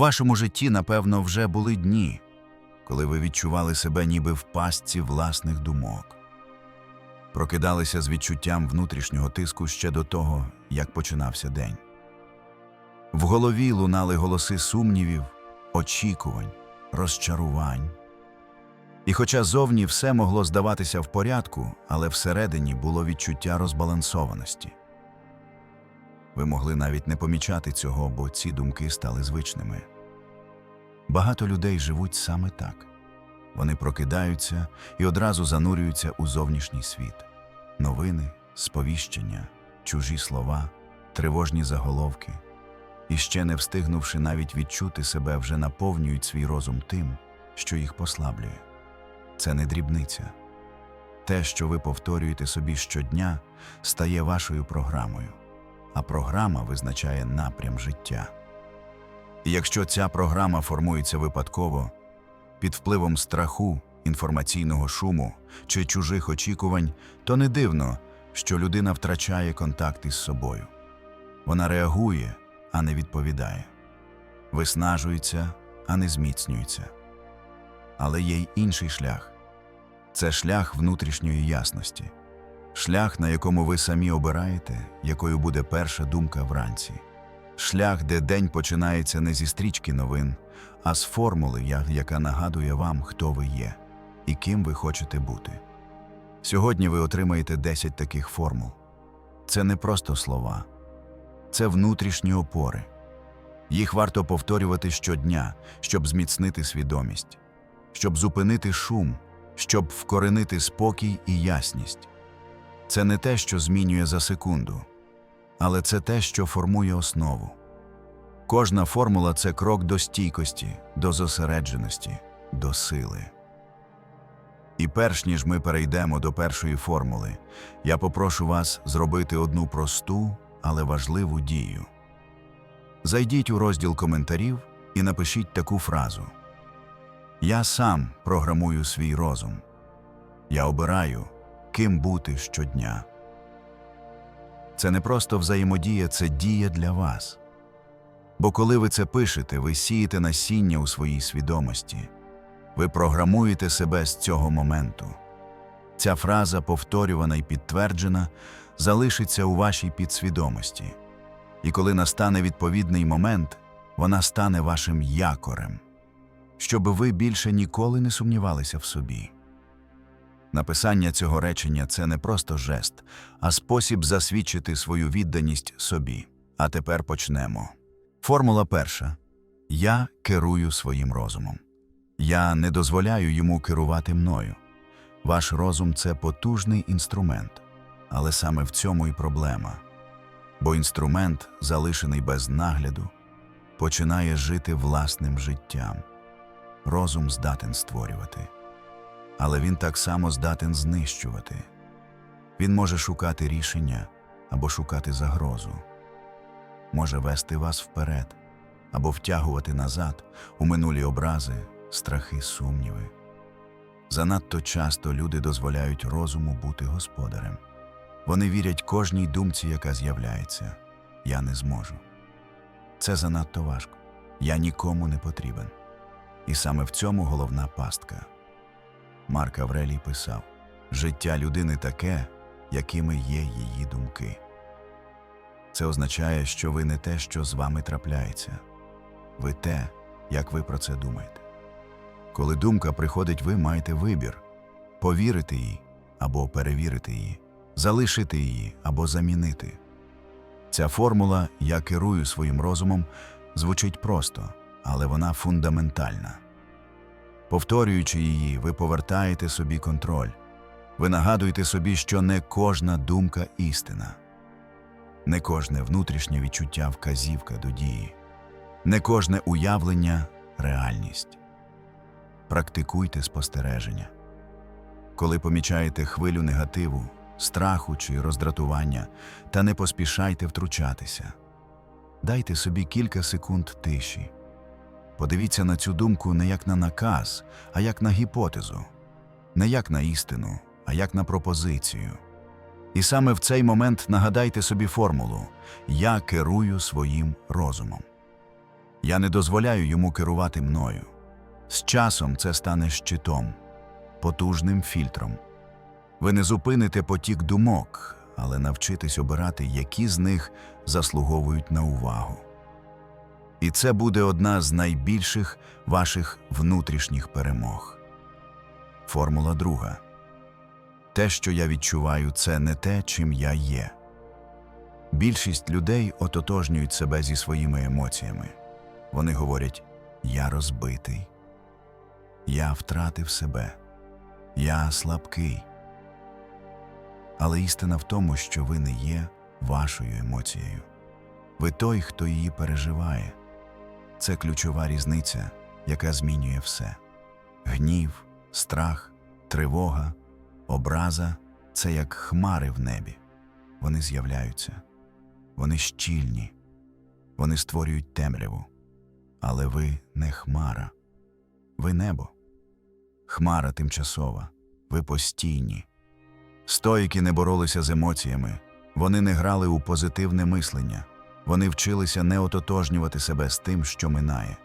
вашому житті, напевно, вже були дні, коли ви відчували себе ніби в пастці власних думок. Прокидалися з відчуттям внутрішнього тиску ще до того, як починався день. В голові лунали голоси сумнівів, очікувань, розчарувань. І хоча зовні все могло здаватися в порядку, але всередині було відчуття розбалансованості. Ви могли навіть не помічати цього, бо ці думки стали звичними. Багато людей живуть саме так. Вони прокидаються і одразу занурюються у зовнішній світ. Новини, сповіщення, чужі слова, тривожні заголовки. І ще не встигнувши навіть відчути себе, вже наповнюють свій розум тим, що їх послаблює. Це не дрібниця. Те, що ви повторюєте собі щодня, стає вашою програмою, а програма визначає напрям життя. Якщо ця програма формується випадково, під впливом страху, інформаційного шуму чи чужих очікувань, то не дивно, що людина втрачає контакт із собою. Вона реагує, а не відповідає, виснажується, а не зміцнюється. Але є й інший шлях це шлях внутрішньої ясності, шлях, на якому ви самі обираєте, якою буде перша думка вранці, шлях, де день починається не зі стрічки новин, а з формули, яка нагадує вам, хто ви є і ким ви хочете бути. Сьогодні ви отримаєте 10 таких формул. Це не просто слова, це внутрішні опори. Їх варто повторювати щодня, щоб зміцнити свідомість, щоб зупинити шум, щоб вкоренити спокій і ясність. Це не те, що змінює за секунду, але це те, що формує основу. Кожна формула це крок до стійкості, до зосередженості, до сили. І перш ніж ми перейдемо до першої формули, я попрошу вас зробити одну просту, але важливу дію. Зайдіть у розділ коментарів і напишіть таку фразу: Я сам програмую свій розум. Я обираю, ким бути щодня. Це не просто взаємодія, це дія для вас. Бо коли ви це пишете, ви сієте насіння у своїй свідомості, ви програмуєте себе з цього моменту. Ця фраза, повторювана і підтверджена, залишиться у вашій підсвідомості. І коли настане відповідний момент, вона стане вашим якорем, щоб ви більше ніколи не сумнівалися в собі. Написання цього речення це не просто жест, а спосіб засвідчити свою відданість собі. А тепер почнемо. Формула перша. Я керую своїм розумом. Я не дозволяю йому керувати мною. Ваш розум це потужний інструмент, але саме в цьому і проблема. Бо інструмент, залишений без нагляду, починає жити власним життям. Розум здатен створювати, але він так само здатен знищувати. Він може шукати рішення або шукати загрозу, може вести вас вперед або втягувати назад у минулі образи, страхи, сумніви. Занадто часто люди дозволяють розуму бути господарем. Вони вірять кожній думці, яка з'являється. Я не зможу. Це занадто важко. Я нікому не потрібен. І саме в цьому головна пастка. Марк Аврелій писав: життя людини таке, якими є її думки. Це означає, що ви не те, що з вами трапляється, ви те, як ви про це думаєте. Коли думка приходить, ви маєте вибір повірити їй або перевірити її, залишити її або замінити. Ця формула Я керую своїм розумом звучить просто, але вона фундаментальна. Повторюючи її, ви повертаєте собі контроль. Ви нагадуєте собі, що не кожна думка істина, не кожне внутрішнє відчуття вказівка до дії, не кожне уявлення реальність. Практикуйте спостереження. Коли помічаєте хвилю негативу, страху чи роздратування, та не поспішайте втручатися. Дайте собі кілька секунд тиші. Подивіться на цю думку не як на наказ, а як на гіпотезу, не як на істину, а як на пропозицію. І саме в цей момент нагадайте собі формулу Я керую своїм розумом. Я не дозволяю йому керувати мною. З часом це стане щитом, потужним фільтром. Ви не зупините потік думок, але навчитесь обирати, які з них заслуговують на увагу. І це буде одна з найбільших ваших внутрішніх перемог. Формула друга. Те, що я відчуваю, це не те, чим я є. Більшість людей ототожнюють себе зі своїми емоціями. Вони говорять: Я розбитий, я втратив себе, я слабкий. Але істина в тому, що ви не є вашою емоцією. Ви той, хто її переживає. Це ключова різниця, яка змінює все. Гнів, страх, тривога, образа це як хмари в небі. Вони з'являються, вони щільні, вони створюють темряву. Але ви не хмара, ви небо. Хмара тимчасова, ви постійні. Стоїки не боролися з емоціями, вони не грали у позитивне мислення, вони вчилися не ототожнювати себе з тим, що минає.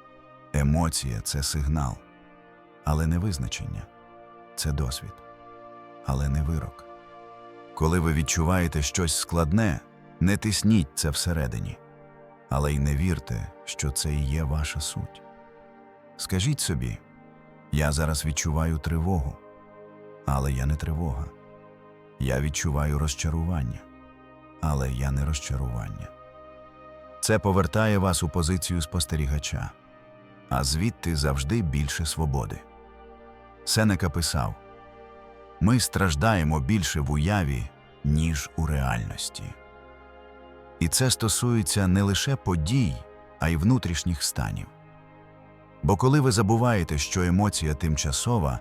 Емоція це сигнал, але не визначення, це досвід, але не вирок. Коли ви відчуваєте щось складне, не тисніть це всередині, але й не вірте, що це і є ваша суть. Скажіть собі, я зараз відчуваю тривогу, але я не тривога. Я відчуваю розчарування, але я не розчарування. Це повертає вас у позицію спостерігача, а звідти завжди більше свободи. Сенека писав: Ми страждаємо більше в уяві, ніж у реальності. І це стосується не лише подій, а й внутрішніх станів. Бо коли ви забуваєте, що емоція тимчасова,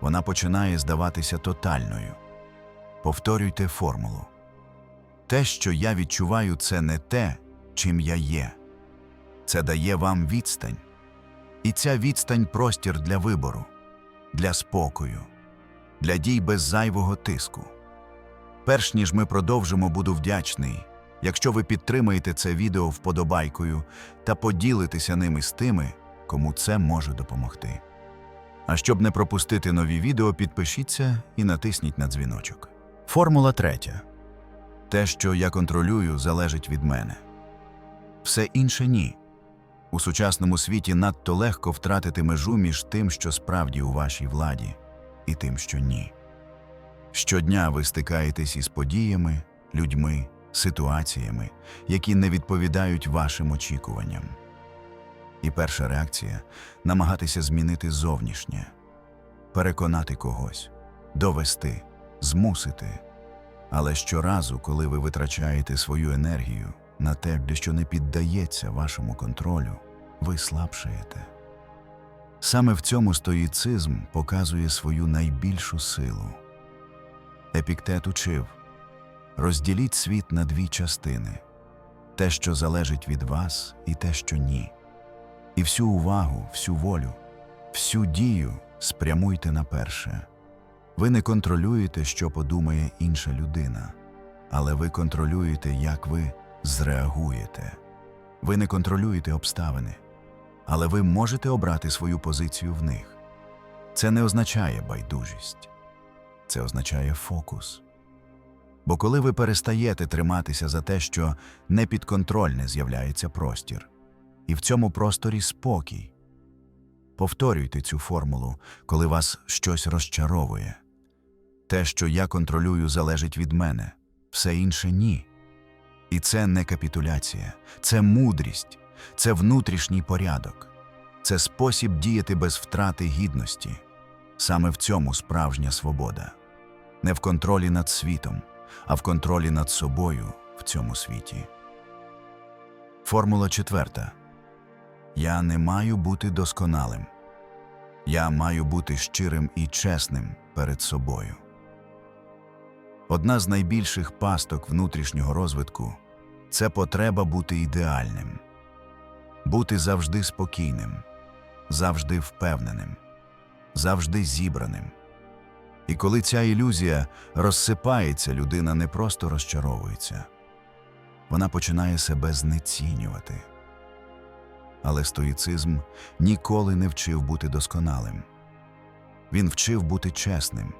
вона починає здаватися тотальною. Повторюйте формулу. Те, що я відчуваю, це не те, чим я є. Це дає вам відстань. І ця відстань простір для вибору, для спокою, для дій без зайвого тиску. Перш ніж ми продовжимо, буду вдячний, якщо ви підтримаєте це відео вподобайкою та поділитеся ними з тими, кому це може допомогти. А щоб не пропустити нові відео, підпишіться і натисніть на дзвіночок. Формула третя. Те, що я контролюю, залежить від мене. Все інше ні. У сучасному світі надто легко втратити межу між тим, що справді у вашій владі, і тим, що ні. Щодня ви стикаєтесь із подіями, людьми, ситуаціями, які не відповідають вашим очікуванням. І перша реакція намагатися змінити зовнішнє, переконати когось, довести, змусити. Але щоразу, коли ви витрачаєте свою енергію на те, що не піддається вашому контролю, ви слабшаєте. Саме в цьому стоїцизм показує свою найбільшу силу. Епіктет учив розділіть світ на дві частини те, що залежить від вас, і те, що ні. І всю увагу, всю волю, всю дію спрямуйте на перше. Ви не контролюєте, що подумає інша людина, але ви контролюєте, як ви зреагуєте. Ви не контролюєте обставини, але ви можете обрати свою позицію в них. Це не означає байдужість, це означає фокус. Бо коли ви перестаєте триматися за те, що непідконтрольне з'являється простір, і в цьому просторі спокій. Повторюйте цю формулу, коли вас щось розчаровує. Те, що я контролюю, залежить від мене, все інше ні. І це не капітуляція, це мудрість, це внутрішній порядок, це спосіб діяти без втрати гідності. Саме в цьому справжня свобода. Не в контролі над світом, а в контролі над собою в цьому світі. Формула четверта. Я не маю бути досконалим. Я маю бути щирим і чесним перед собою. Одна з найбільших пасток внутрішнього розвитку це потреба бути ідеальним, бути завжди спокійним, завжди впевненим, завжди зібраним. І коли ця ілюзія розсипається, людина не просто розчаровується, вона починає себе знецінювати. Але стоїцизм ніколи не вчив бути досконалим. Він вчив бути чесним,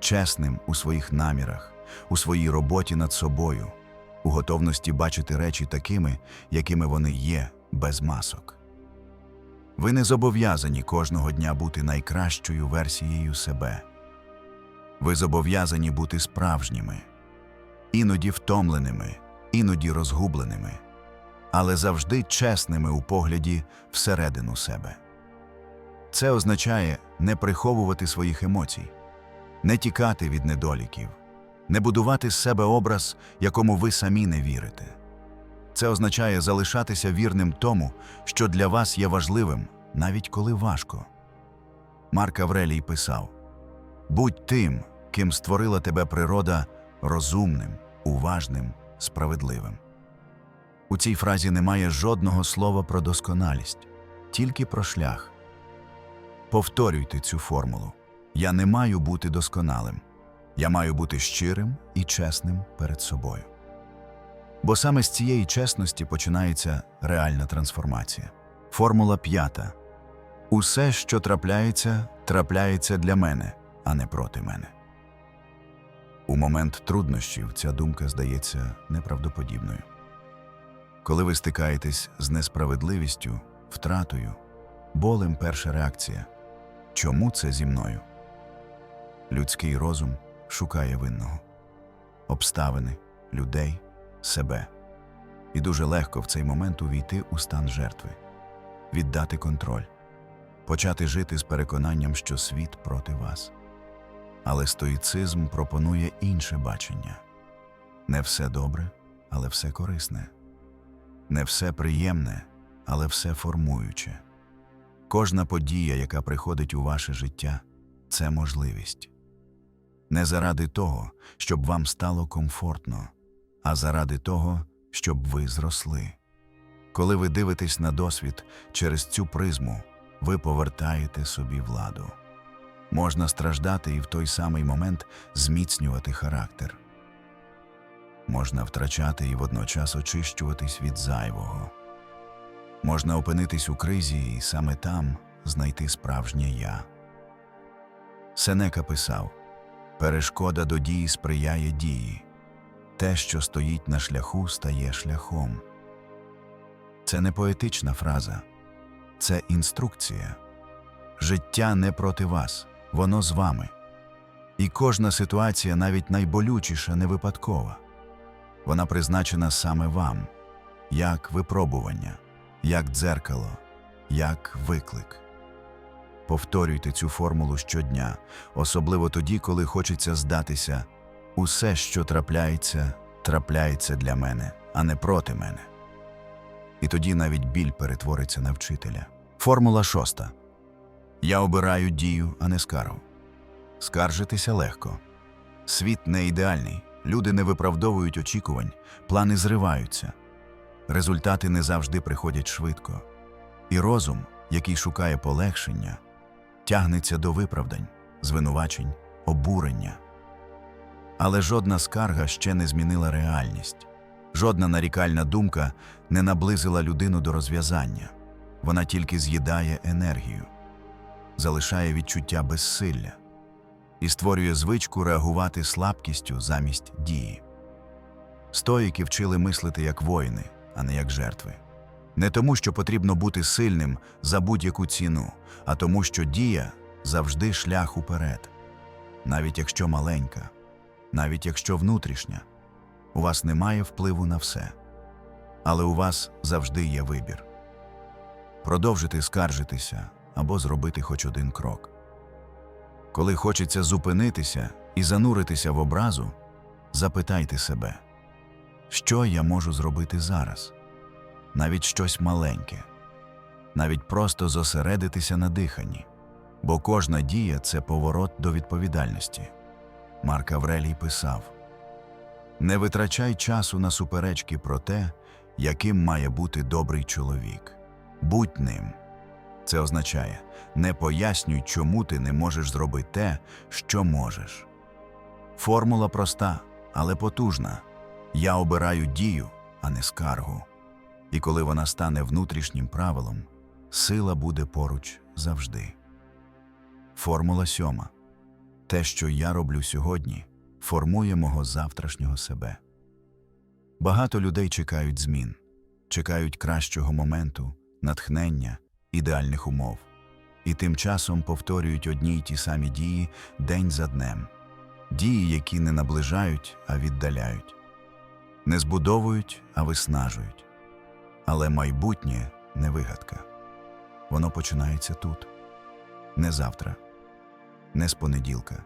чесним у своїх намірах, у своїй роботі над собою, у готовності бачити речі такими, якими вони є, без масок. Ви не зобов'язані кожного дня бути найкращою версією себе. Ви зобов'язані бути справжніми, іноді втомленими, іноді розгубленими, але завжди чесними у погляді всередину себе. Це означає не приховувати своїх емоцій, не тікати від недоліків, не будувати з себе образ, якому ви самі не вірите. Це означає залишатися вірним тому, що для вас є важливим, навіть коли важко. Марк Аврелій писав: Будь тим, ким створила тебе природа, розумним, уважним, справедливим. У цій фразі немає жодного слова про досконалість, тільки про шлях. Повторюйте цю формулу. Я не маю бути досконалим. Я маю бути щирим і чесним перед собою. Бо саме з цієї чесності починається реальна трансформація. Формула п'ята. Усе, що трапляється, трапляється для мене, а не проти мене. У момент труднощів ця думка здається неправдоподібною. Коли ви стикаєтесь з несправедливістю, втратою, болем перша реакція чому це зі мною? Людський розум шукає винного, обставини, людей, себе. І дуже легко в цей момент увійти у стан жертви, віддати контроль, почати жити з переконанням, що світ проти вас. Але стоїцизм пропонує інше бачення не все добре, але все корисне, не все приємне, але все формуюче. Кожна подія, яка приходить у ваше життя, це можливість. Не заради того, щоб вам стало комфортно, а заради того, щоб ви зросли. Коли ви дивитесь на досвід через цю призму, ви повертаєте собі владу. Можна страждати і в той самий момент зміцнювати характер. Можна втрачати і водночас очищуватись від зайвого. Можна опинитись у кризі і саме там знайти справжнє я. Сенека писав Перешкода до дії сприяє дії. Те, що стоїть на шляху, стає шляхом. Це не поетична фраза, це інструкція. Життя не проти вас, воно з вами. І кожна ситуація, навіть найболючіша, не випадкова. Вона призначена саме вам, як випробування, як дзеркало, як виклик. Повторюйте цю формулу щодня, особливо тоді, коли хочеться здатися усе, що трапляється, трапляється для мене, а не проти мене. І тоді навіть біль перетвориться на вчителя. Формула шоста. Я обираю дію, а не скаргу. Скаржитися легко. Світ не ідеальний, люди не виправдовують очікувань, плани зриваються. Результати не завжди приходять швидко. І розум, який шукає полегшення, тягнеться до виправдань, звинувачень, обурення. Але жодна скарга ще не змінила реальність, жодна нарікальна думка не наблизила людину до розв'язання. Вона тільки з'їдає енергію, залишає відчуття безсилля і створює звичку реагувати слабкістю замість дії. Стоїки вчили мислити як воїни, а не як жертви. Не тому, що потрібно бути сильним за будь-яку ціну, а тому, що дія завжди шлях уперед, навіть якщо маленька, навіть якщо внутрішня, у вас немає впливу на все, але у вас завжди є вибір. Продовжити скаржитися або зробити хоч один крок. Коли хочеться зупинитися і зануритися в образу, запитайте себе, що я можу зробити зараз, навіть щось маленьке, навіть просто зосередитися на диханні, бо кожна дія це поворот до відповідальності. Марк Аврелій писав: Не витрачай часу на суперечки про те, яким має бути добрий чоловік. Будь ним. Це означає не пояснюй, чому ти не можеш зробити те, що можеш. Формула проста, але потужна. Я обираю дію, а не скаргу. І коли вона стане внутрішнім правилом, сила буде поруч завжди. Формула сьома. Те, що я роблю сьогодні, формує мого завтрашнього себе. Багато людей чекають змін, чекають кращого моменту, натхнення, ідеальних умов. І тим часом повторюють одні й ті самі дії день за днем. Дії, які не наближають, а віддаляють, не збудовують, а виснажують. Але майбутнє не вигадка. Воно починається тут, не завтра, не з понеділка,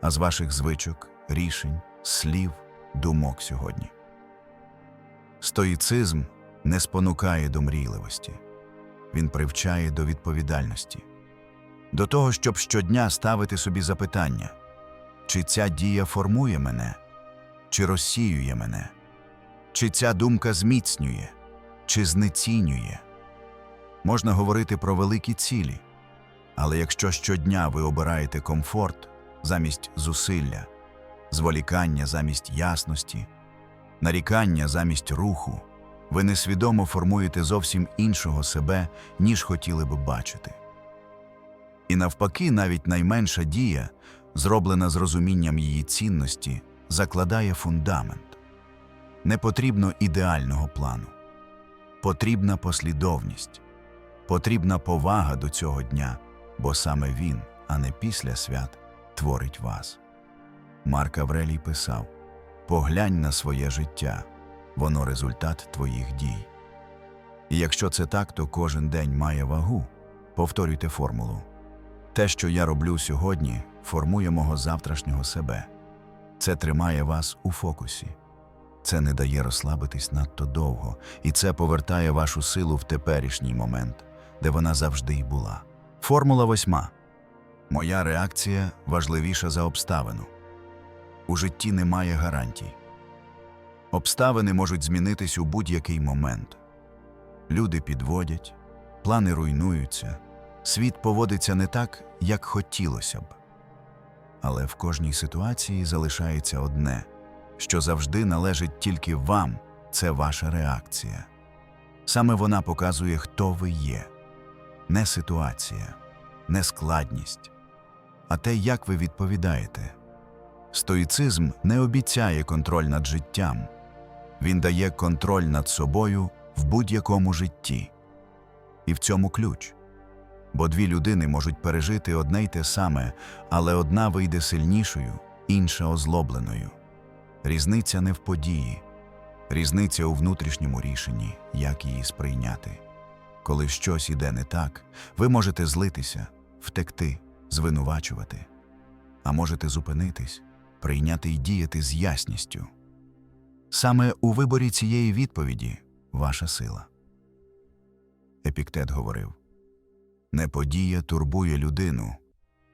а з ваших звичок, рішень, слів, думок сьогодні. Стоїцизм не спонукає до мрійливості, він привчає до відповідальності, до того, щоб щодня ставити собі запитання, чи ця дія формує мене, чи розсіює мене, чи ця думка зміцнює, чи знецінює. Можна говорити про великі цілі, але якщо щодня ви обираєте комфорт замість зусилля, зволікання замість ясності, нарікання замість руху, ви несвідомо формуєте зовсім іншого себе, ніж хотіли би бачити. І навпаки, навіть найменша дія, зроблена з розумінням її цінності, закладає фундамент. Не потрібно ідеального плану, потрібна послідовність, потрібна повага до цього дня, бо саме він, а не після свят, творить вас. Марк Аврелій писав Поглянь на своє життя, воно результат твоїх дій. І якщо це так, то кожен день має вагу. Повторюйте формулу. Те, що я роблю сьогодні, формує мого завтрашнього себе. Це тримає вас у фокусі. Це не дає розслабитись надто довго, і це повертає вашу силу в теперішній момент, де вона завжди й була. Формула восьма. Моя реакція важливіша за обставину. У житті немає гарантій. Обставини можуть змінитись у будь-який момент. Люди підводять, плани руйнуються, світ поводиться не так, як хотілося б. Але в кожній ситуації залишається одне, що завжди належить тільки вам це ваша реакція. Саме вона показує, хто ви є, не ситуація, не складність, а те, як ви відповідаєте. Стоїцизм не обіцяє контроль над життям, він дає контроль над собою в будь-якому житті. І в цьому ключ. Бо дві людини можуть пережити одне й те саме, але одна вийде сильнішою, інша озлобленою. Різниця не в події, різниця у внутрішньому рішенні, як її сприйняти. Коли щось іде не так, ви можете злитися, втекти, звинувачувати, а можете зупинитись, прийняти і діяти з ясністю. Саме у виборі цієї відповіді ваша сила. Епіктет говорив не подія турбує людину,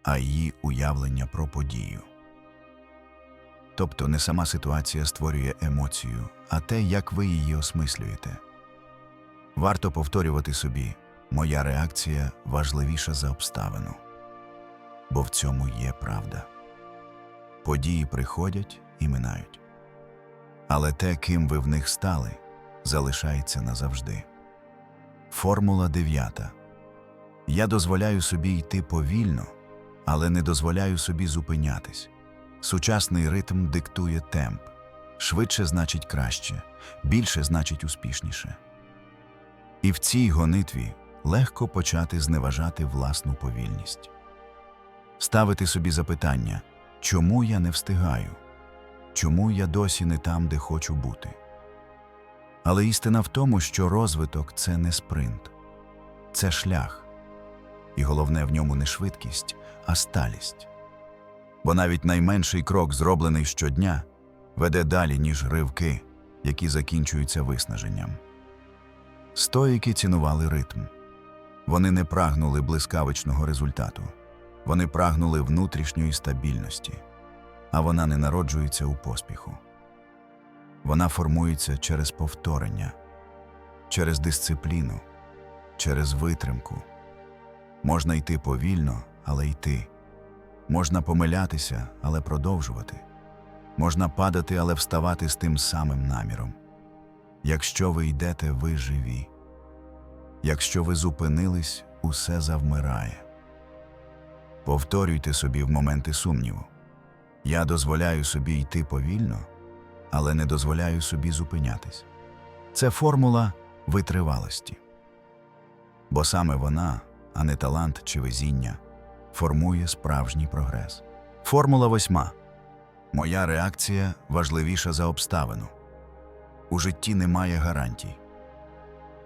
а її уявлення про подію. Тобто не сама ситуація створює емоцію, а те, як ви її осмислюєте. Варто повторювати собі моя реакція важливіша за обставину, бо в цьому є правда. Події приходять і минають, але те, ким ви в них стали, залишається назавжди. Формула дев'ята. Я дозволяю собі йти повільно, але не дозволяю собі зупинятись. Сучасний ритм диктує темп. Швидше значить краще, більше значить успішніше. І в цій гонитві легко почати зневажати власну повільність, ставити собі запитання, чому я не встигаю, чому я досі не там, де хочу бути. Але істина в тому, що розвиток це не спринт, це шлях і головне в ньому не швидкість, а сталість. Бо навіть найменший крок, зроблений щодня, веде далі, ніж ривки, які закінчуються виснаженням. Стоїки цінували ритм. Вони не прагнули блискавичного результату, вони прагнули внутрішньої стабільності, а вона не народжується у поспіху. Вона формується через повторення, через дисципліну, через витримку. Можна йти повільно, але йти. Можна помилятися, але продовжувати. Можна падати, але вставати з тим самим наміром. Якщо ви йдете, ви живі. Якщо ви зупинились, усе завмирає. Повторюйте собі в моменти сумніву. Я дозволяю собі йти повільно, але не дозволяю собі зупинятись. Це формула витривалості. Бо саме вона, а не талант чи везіння, формує справжній прогрес. Формула восьма. Моя реакція важливіша за обставину. У житті немає гарантій.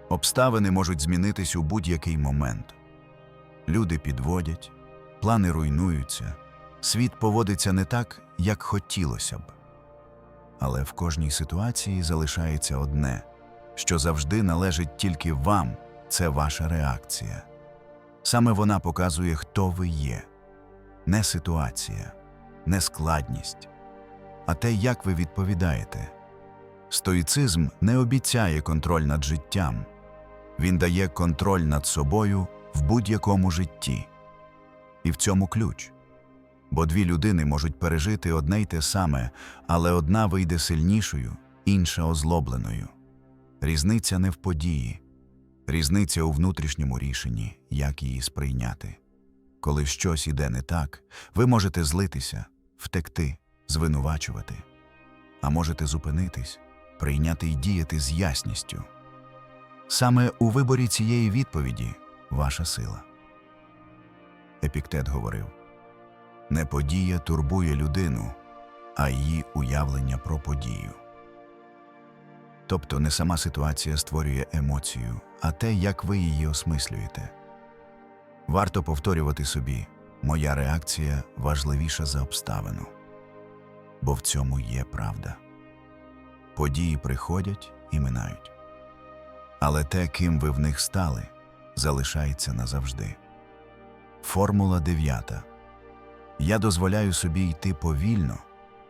Обставини можуть змінитись у будь-який момент. Люди підводять, плани руйнуються, світ поводиться не так, як хотілося б. Але в кожній ситуації залишається одне, що завжди належить тільки вам це ваша реакція. Саме вона показує, хто ви є, не ситуація, не складність, а те, як ви відповідаєте. Стоїцизм не обіцяє контроль над життям, він дає контроль над собою в будь-якому житті. І в цьому ключ. Бо дві людини можуть пережити одне й те саме, але одна вийде сильнішою, інша озлобленою. Різниця не в події, різниця у внутрішньому рішенні, як її сприйняти. Коли щось іде не так, ви можете злитися, втекти, звинувачувати, а можете зупинитись, прийняти і діяти з ясністю. Саме у виборі цієї відповіді ваша сила. Епіктет говорив не подія турбує людину, а її уявлення про подію. Тобто не сама ситуація створює емоцію, а те, як ви її осмислюєте. Варто повторювати собі моя реакція важливіша за обставину, бо в цьому є правда. Події приходять і минають, але те, ким ви в них стали, залишається назавжди. Формула дев'ята. Я дозволяю собі йти повільно,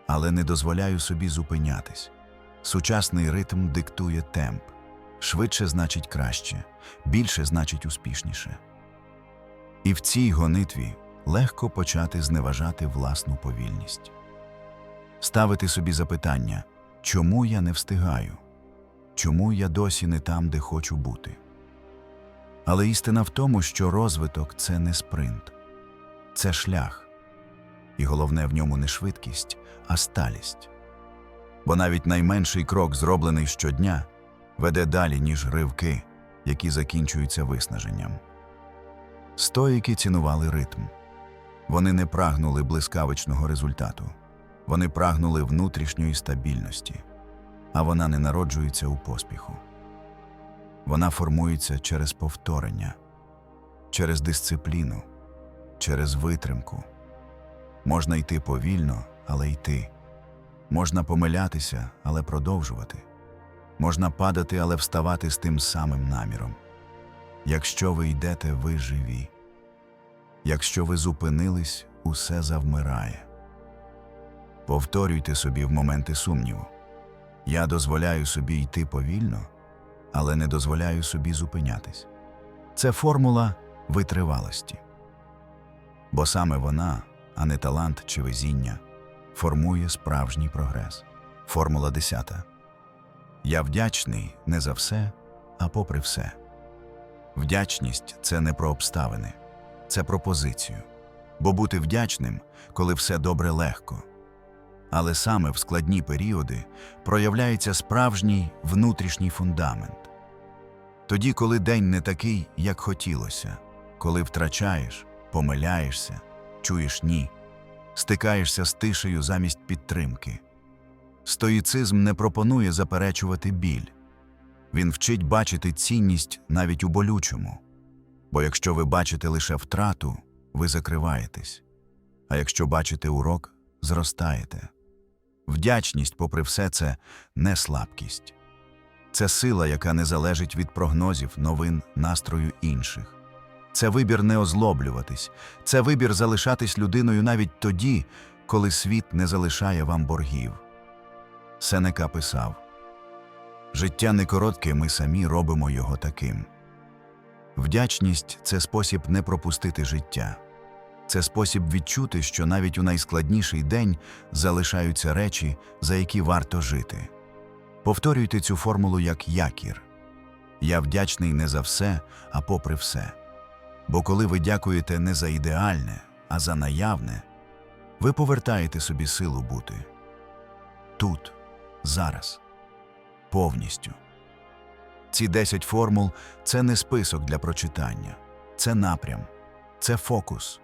але не дозволяю собі зупинятись. Сучасний ритм диктує темп. Швидше значить краще, більше значить успішніше. І в цій гонитві легко почати зневажати власну повільність. Ставити собі запитання, чому я не встигаю, чому я досі не там, де хочу бути. Але істина в тому, що розвиток це не спринт, це шлях. І головне в ньому не швидкість, а сталість. Бо навіть найменший крок, зроблений щодня, веде далі, ніж ривки, які закінчуються виснаженням. Стоїки цінували ритм. Вони не прагнули блискавичного результату, вони прагнули внутрішньої стабільності, а вона не народжується у поспіху. Вона формується через повторення, через дисципліну, через витримку. Можна йти повільно, але йти. Можна помилятися, але продовжувати. Можна падати, але вставати з тим самим наміром. Якщо ви йдете, ви живі. Якщо ви зупинились, усе завмирає. Повторюйте собі в моменти сумніву. Я дозволяю собі йти повільно, але не дозволяю собі зупинятись. Це формула витривалості. Бо саме вона, а не талант чи везіння, формує справжній прогрес. Формула 10. Я вдячний не за все, а попри все. Вдячність це не про обставини, це про позицію. Бо бути вдячним, коли все добре легко. Але саме в складні періоди проявляється справжній внутрішній фундамент. Тоді, коли день не такий, як хотілося, коли втрачаєш, помиляєшся, чуєш ні, стикаєшся з тишею замість підтримки. Стоїцизм не пропонує заперечувати біль. Він вчить бачити цінність навіть у болючому. Бо якщо ви бачите лише втрату, ви закриваєтесь, а якщо бачите урок, зростаєте. Вдячність, попри все це, не слабкість. Це сила, яка не залежить від прогнозів, новин, настрою інших. Це вибір не озлоблюватись, це вибір залишатись людиною навіть тоді, коли світ не залишає вам боргів. Сенека писав Життя не коротке, ми самі робимо його таким. Вдячність це спосіб не пропустити життя. Це спосіб відчути, що навіть у найскладніший день залишаються речі, за які варто жити. Повторюйте цю формулу як якір. Я вдячний не за все, а попри все. Бо коли ви дякуєте не за ідеальне, а за наявне, ви повертаєте собі силу бути тут, зараз, повністю. Ці 10 формул це не список для прочитання, це напрям, це фокус,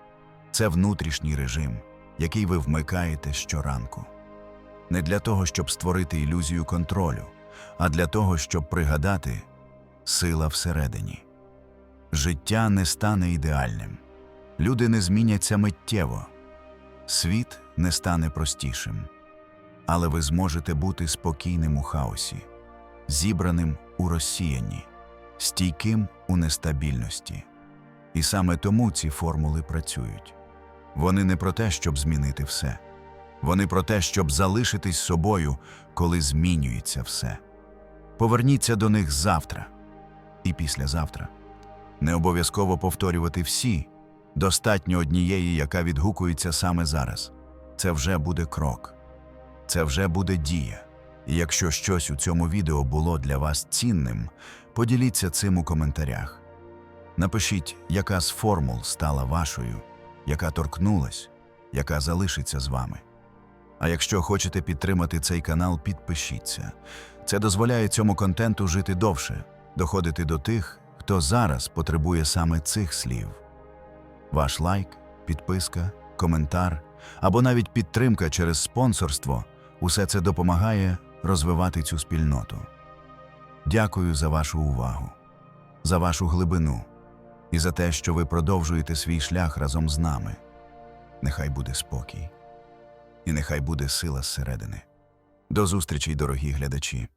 це внутрішній режим, який ви вмикаєте щоранку. Не для того, щоб створити ілюзію контролю, а для того, щоб пригадати сила всередині. Життя не стане ідеальним, люди не зміняться миттєво, світ не стане простішим, але ви зможете бути спокійним у хаосі, зібраним у розсіянні, стійким у нестабільності. І саме тому ці формули працюють. Вони не про те, щоб змінити все. Вони про те, щоб залишитись собою, коли змінюється все. Поверніться до них завтра і післязавтра. Не обов'язково повторювати всі, достатньо однієї, яка відгукується саме зараз. Це вже буде крок, це вже буде дія. І якщо щось у цьому відео було для вас цінним, поділіться цим у коментарях. Напишіть, яка з формул стала вашою, яка торкнулась, яка залишиться з вами. А якщо хочете підтримати цей канал, підпишіться. Це дозволяє цьому контенту жити довше, доходити до тих, хто зараз потребує саме цих слів. Ваш лайк, підписка, коментар або навіть підтримка через спонсорство усе це допомагає розвивати цю спільноту. Дякую за вашу увагу, за вашу глибину і за те, що ви продовжуєте свій шлях разом з нами. Нехай буде спокій і нехай буде сила зсередини. До зустрічей, дорогі глядачі!